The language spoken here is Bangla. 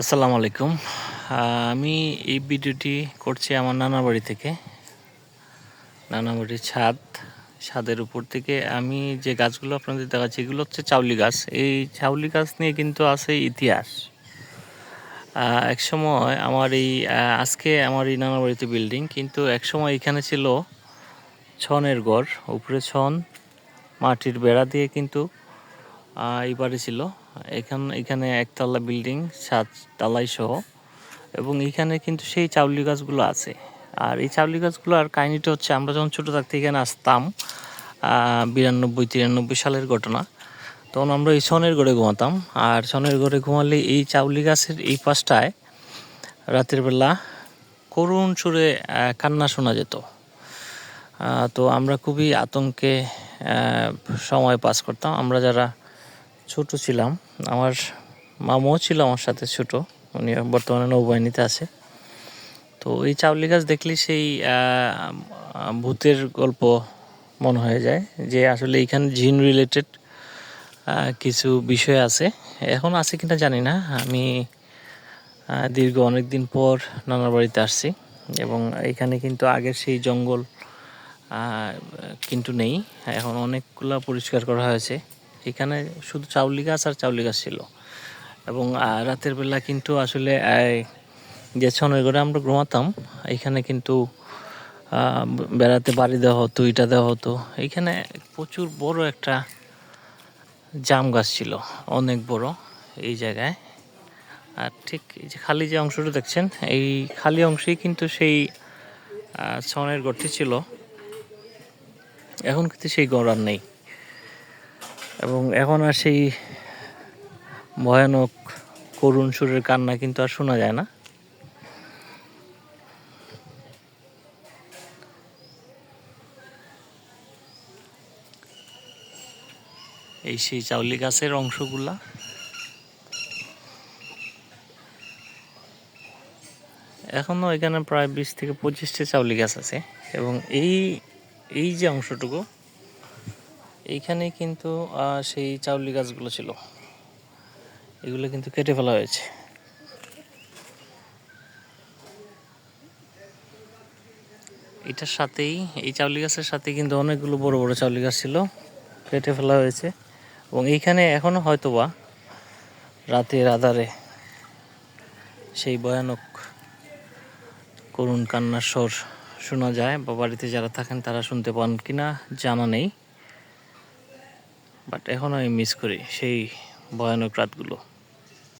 আসসালামু আলাইকুম। আমি এই ভিডিওটি করছি আমার নানার বাড়ি থেকে। নানা বাড়ির ছাদ, ছাদের উপর থেকে। আমি যে গাছগুলো আপনাদের দেখাচ্ছি, এগুলো হচ্ছে চাউলি গাছ। এই চাউলি গাছ নিয়ে কিন্তু আছে ইতিহাস। এক সময় আমার এই আজকে আমার এই নানা বাড়িতে বিল্ডিং কিন্তু এক সময় এখানে ছিল ছনের ঘর, উপরে ছন, মাটির বেড়া দিয়ে কিন্তু বাড়ি ছিল। এখান এখানে একতলা বিল্ডিং সাত তালাই সহ। এবং এখানে কিন্তু সেই চাউলি গাছগুলো আছে। আর এই চাউলি গাছগুলোর কাহিনিটা হচ্ছে, আমরা যখন ছোটো থাকতে এখানে আসতাম বিরানব্বই, তিরানব্বই সালের ঘটনা, তখন আমরা এই সনের ঘরে ঘুমাতাম। আর সনের ঘরে ঘুমালে এই চাউলি গাছের এই পাশটায় রাতের বেলা করুণ সুরে কান্না শোনা যেত। তো আমরা খুবই আতঙ্কে সময় পাস করতাম। আমরা যারা ছোট ছিলাম। আমার মামুও ছিল আমার সাথে ছোট। উনি বর্তমানে নৌবাহিনীতে আছে। তো এই চাউলি গাছ দেখলে সেই ভূতের গল্প মনে হয়ে যায় যে আসলে এইখানে জিন রিলেটেড কিছু বিষয় আছে। এখন আছে কিনা জানি না। আমি দীর্ঘ অনেক দিন পর নানার বাড়িতে আসছি এবং এখানে কিন্তু আগের সেই জঙ্গল কিন্তু নেই। এখন অনেকগুলা পরিষ্কার করা হয়েছে। এখানে শুধু চাউলি গাছ আর চাউলি গাছ ছিল। এবং রাতের বেলা কিন্তু আসলে যে ছনের ঘরে আমরা ঘুমাতাম, এখানে কিন্তু বেড়াতে বাড়ি দেওয়া হতো, ইটা দেওয়া হতো। এখানে প্রচুর বড় একটা জাম গাছ ছিল, অনেক বড় এই জায়গায়। আর ঠিক এই যে খালি যে অংশটা দেখছেন, এই খালি অংশেই কিন্তু সেই ছনের ঘরটি ছিল। এখন কিন্তু সেই ঘর আর নেই। এবং এখন আর সেই ভয়ানক করুণ সুরের কান্না কিন্তু আর শোনা যায় না। এই সেই চাউলি গাছের অংশগুলা। এখনও এখানে প্রায় বিশ থেকে পঁচিশটি চাউলি গাছ আছে এবং এই এই যে অংশটুকু এইখানে কিন্তু সেই চাউলি গাছগুলো ছিল। এগুলো কিন্তু কেটে ফেলা হয়েছে। এটার সাথেই, এই চাউলি গাছের সাথে কিন্তু অনেকগুলো বড় বড় চাউলি গাছ ছিল, কেটে ফেলা হয়েছে। এবং এইখানে এখনও হয়তোবা রাতের আধারে সেই ভয়ানক করুণ কান্নার স্বর শোনা যায় বা বাড়িতে যারা থাকেন তারা শুনতে পান কিনা জানা নেই। বাট এখন আমি মিস করি সেই ভয়ানক রাতগুলো।